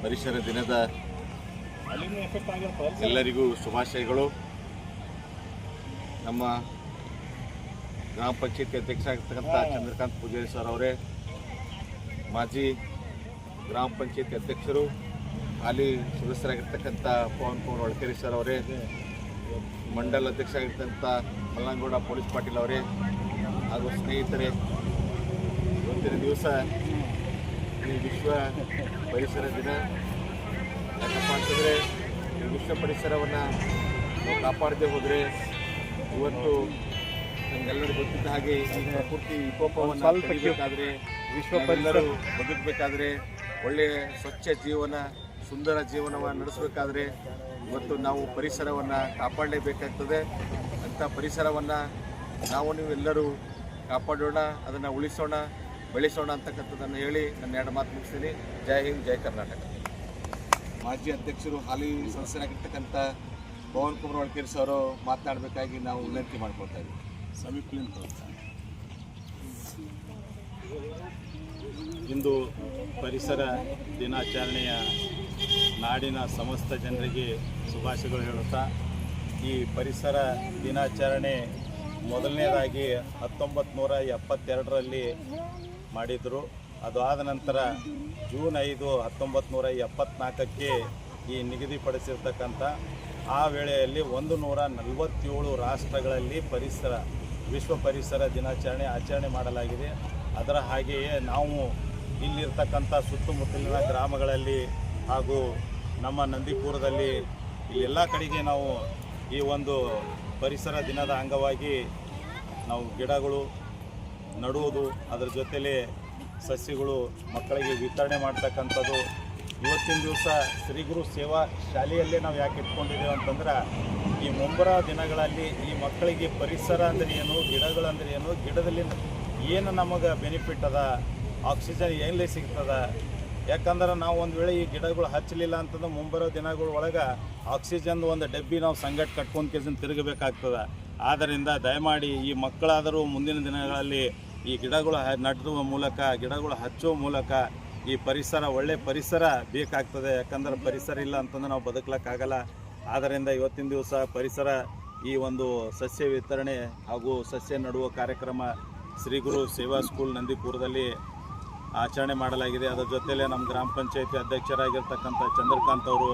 ಪರಿಸರ ದಿನದ ಎಲ್ಲರಿಗೂ ಶುಭಾಶಯಗಳು. ನಮ್ಮ ಗ್ರಾಮ ಪಂಚಾಯತಿ ಅಧ್ಯಕ್ಷ ಆಗಿರ್ತಕ್ಕಂಥ ಚಂದ್ರಕಾಂತ್ ಪೂಜಾರಿ ಸರ್ ಅವರೇ ಮಾಜಿ ಗ್ರಾಮ ಪಂಚಾಯತಿ ಅಧ್ಯಕ್ಷರು ಹಾಲಿ ಸದಸ್ಯರಾಗಿರ್ತಕ್ಕಂಥ ಪವನ್ ಕುಮಾರ್ ಒಳಕೇರಿ ಸರ್ ಅವರೇ ಮಂಡಲ ಅಧ್ಯಕ್ಷ ಆಗಿರ್ತಕ್ಕಂಥ ಮಲ್ಲಂಗೌಡ ಪೊಲೀಸ್ ಪಾಟೀಲ್ ಅವರೇ ಹಾಗೂ ಸ್ನೇಹಿತರೇ ಇವತ್ತಿನ ದಿವಸ ಈ ವಿಶ್ವ ಪರಿಸರ ದಿನ. ಯಾಕಪ್ಪ ಅಂತಂದರೆ ಈ ವಿಶ್ವ ಪರಿಸರವನ್ನು ನಾವು ಕಾಪಾಡದೆ ಹೋದರೆ ಇವತ್ತು ನಮಗೆಲ್ಲರೂ ಗೊತ್ತಿದ್ದ ಹಾಗೆ ಈ ಪ್ರಕೃತಿ ವಿಕೋಪವನ್ನು ತಡಿಬೇಕಾದ್ರೆ ವಿಶ್ವ ಪರಿಸರ ಬದುಕಬೇಕಾದ್ರೆ ಒಳ್ಳೆಯ ಸ್ವಚ್ಛ ಜೀವನ ಸುಂದರ ಜೀವನವನ್ನು ನಡೆಸಬೇಕಾದ್ರೆ ಇವತ್ತು ನಾವು ಪರಿಸರವನ್ನು ಕಾಪಾಡಲೇಬೇಕಾಗ್ತದೆ. ಅಂಥ ಪರಿಸರವನ್ನು ನಾವು ನೀವೆಲ್ಲರೂ ಕಾಪಾಡೋಣ ಅದನ್ನು ಉಳಿಸೋಣ. ಬೆಳೆಸೋಣ ಅಂತಕ್ಕಂಥದ್ದನ್ನು ಹೇಳಿ ನನ್ನ ಎರಡು ಮಾತು ಮುಗಿಸ್ತೀನಿ. ಜೈ ಹಿಂದ್ ಜೈ ಕರ್ನಾಟಕ. ಮಾಜಿ ಅಧ್ಯಕ್ಷರು ಹಾಲಿ ಸದಸ್ಯರಾಗಿರ್ತಕ್ಕಂಥ ಪವನ್ ಕುಮಾರ್ ಒಳಕೇರಿ ಸರ್ ಮಾತನಾಡಬೇಕಾಗಿ ನಾವು ವಿನಂತಿ ಮಾಡ್ಕೊಳ್ತಾ ಇದ್ದೀವಿ. ಇಂದು ಪರಿಸರ ದಿನಾಚರಣೆಯ ನಾಡಿನ ಸಮಸ್ತ ಜನರಿಗೆ ಶುಭಾಶಯಗಳು ಹೇಳುತ್ತಾ ಈ ಪರಿಸರ ದಿನಾಚರಣೆ ಮೊದಲನೇದಾಗಿ ಹತ್ತೊಂಬತ್ತು ನೂರ ಎಪ್ಪತ್ತೆರಡರಲ್ಲಿ ಮಾಡಿದರು. ಅದು ಆದ ನಂತರ ಜೂನ್ ಐದು ಹತ್ತೊಂಬತ್ತು ನೂರ ಎಪ್ಪತ್ನಾಲ್ಕಕ್ಕೆ ಈ ನಿಗದಿಪಡಿಸಿರ್ತಕ್ಕಂಥ ಆ ವೇಳೆಯಲ್ಲಿ ಒಂದು ನೂರ ನಲವತ್ತೇಳು ರಾಷ್ಟ್ರಗಳಲ್ಲಿ ಪರಿಸರ, ವಿಶ್ವ ಪರಿಸರ ದಿನಾಚರಣೆ ಆಚರಣೆ ಮಾಡಲಾಗಿದೆ. ಅದರ ಹಾಗೆಯೇ ನಾವು ಇಲ್ಲಿರ್ತಕ್ಕಂಥ ಸುತ್ತಮುತ್ತಲಿನ ಗ್ರಾಮಗಳಲ್ಲಿ ಹಾಗೂ ನಮ್ಮ ನಂದಿಪುರದಲ್ಲಿ ಎಲ್ಲ ಕಡೆಗೆ ನಾವು ಈ ಒಂದು ಪರಿಸರ ದಿನದ ಅಂಗವಾಗಿ ನಾವು ಗಿಡಗಳು ನಡುವುದು, ಅದರ ಜೊತೆಯಲ್ಲಿ ಸಸ್ಯಗಳು ಮಕ್ಕಳಿಗೆ ವಿತರಣೆ ಮಾಡ್ತಕ್ಕಂಥದ್ದು. ಇವತ್ತಿನ ದಿವಸ ಶ್ರೀಗುರು ಸೇವಾ ಶಾಲೆಯಲ್ಲೇ ನಾವು ಯಾಕೆ ಇಟ್ಕೊಂಡಿದ್ದೇವೆ ಅಂತಂದ್ರೆ, ಈ ಮುಂಬರ ದಿನಗಳಲ್ಲಿ ಈ ಮಕ್ಕಳಿಗೆ ಪರಿಸರ ಅಂದರೆ ಏನು ಗಿಡಗಳಂದ್ರೆ ಏನು ಗಿಡದಲ್ಲಿ ಏನು ನಮಗೆ ಬೆನಿಫಿಟ್ ಅದ ಆಕ್ಸಿಜನ್ ಎಲ್ಲಿ ಸಿಗ್ತದ? ಯಾಕಂದ್ರೆ ನಾವು ಒಂದು ವೇಳೆ ಈ ಗಿಡಗಳು ಹಚ್ಚಲಿಲ್ಲ ಅಂತಂದ್ರೆ ಮುಂಬರೋ ದಿನಗಳ ಒಳಗೆ ಆಕ್ಸಿಜನ್ ಒಂದು ಡಬ್ಬಿ ನಾವು ಸಂಗಟ್ ಕಟ್ಕೊಂಡು ಕೆಲಸ ತಿರುಗಬೇಕಾಗ್ತದೆ. ಆದ್ದರಿಂದ ದಯಮಾಡಿ ಈ ಮಕ್ಕಳಾದರೂ ಮುಂದಿನ ದಿನಗಳಲ್ಲಿ ಈ ಗಿಡಗಳು ನೆಡುವ ಮೂಲಕ, ಗಿಡಗಳು ಹಚ್ಚುವ ಮೂಲಕ ಈ ಪರಿಸರ, ಒಳ್ಳೆ ಪರಿಸರ ಬೇಕಾಗ್ತದೆ. ಯಾಕಂದ್ರೆ ಪರಿಸರ ಇಲ್ಲ ಅಂತಂದ್ರೆ ನಾವು ಬದುಕಲಿಕ್ಕಾಗಲ್ಲ. ಆದ್ದರಿಂದ ಇವತ್ತಿನ ದಿವಸ ಪರಿಸರ ಈ ಒಂದು ಸಸ್ಯ ವಿತರಣೆ ಹಾಗೂ ಸಸ್ಯ ನಡುವ ಕಾರ್ಯಕ್ರಮ ಶ್ರೀ ಗುರು ಸೇವಾ ಸ್ಕೂಲ್ ನಂದಿಪುರದಲ್ಲಿ ಆಚರಣೆ ಮಾಡಲಾಗಿದೆ. ಅದರ ಜೊತೆಯಲ್ಲೇ ನಮ್ಮ ಗ್ರಾಮ ಪಂಚಾಯತಿ ಅಧ್ಯಕ್ಷರಾಗಿರ್ತಕ್ಕಂಥ ಚಂದ್ರಕಾಂತ್ ಅವರು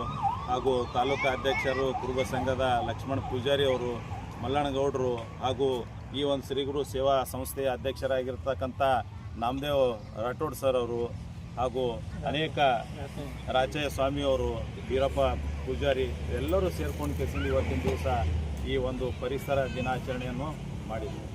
ಹಾಗೂ ತಾಲೂಕು ಅಧ್ಯಕ್ಷರು ಕುರುಬ ಸಂಘದ ಲಕ್ಷ್ಮಣ ಪೂಜಾರಿ ಅವರು ಮಲ್ಲಣ್ಣಗೌಡರು ಹಾಗೂ ಈ ಒಂದು ಶ್ರೀಗುರು ಸೇವಾ ಸಂಸ್ಥೆಯ ಅಧ್ಯಕ್ಷರಾಗಿರ್ತಕ್ಕಂಥ ನಾಮದೇವ್ ರಾಠೋಡ್ ಸರ್ ಅವರು ಹಾಗೂ ಅನೇಕ ರಾಚಯ್ಯ ಸ್ವಾಮಿಯವರು ವೀರಪ್ಪ ಪೂಜಾರಿ ಎಲ್ಲರೂ ಸೇರ್ಕೊಂಡು ಕೆಲಸ ಇವತ್ತಿನ ದಿವಸ ಈ ಒಂದು ಪರಿಸರ ದಿನಾಚರಣೆಯನ್ನು ಮಾಡಿದರು.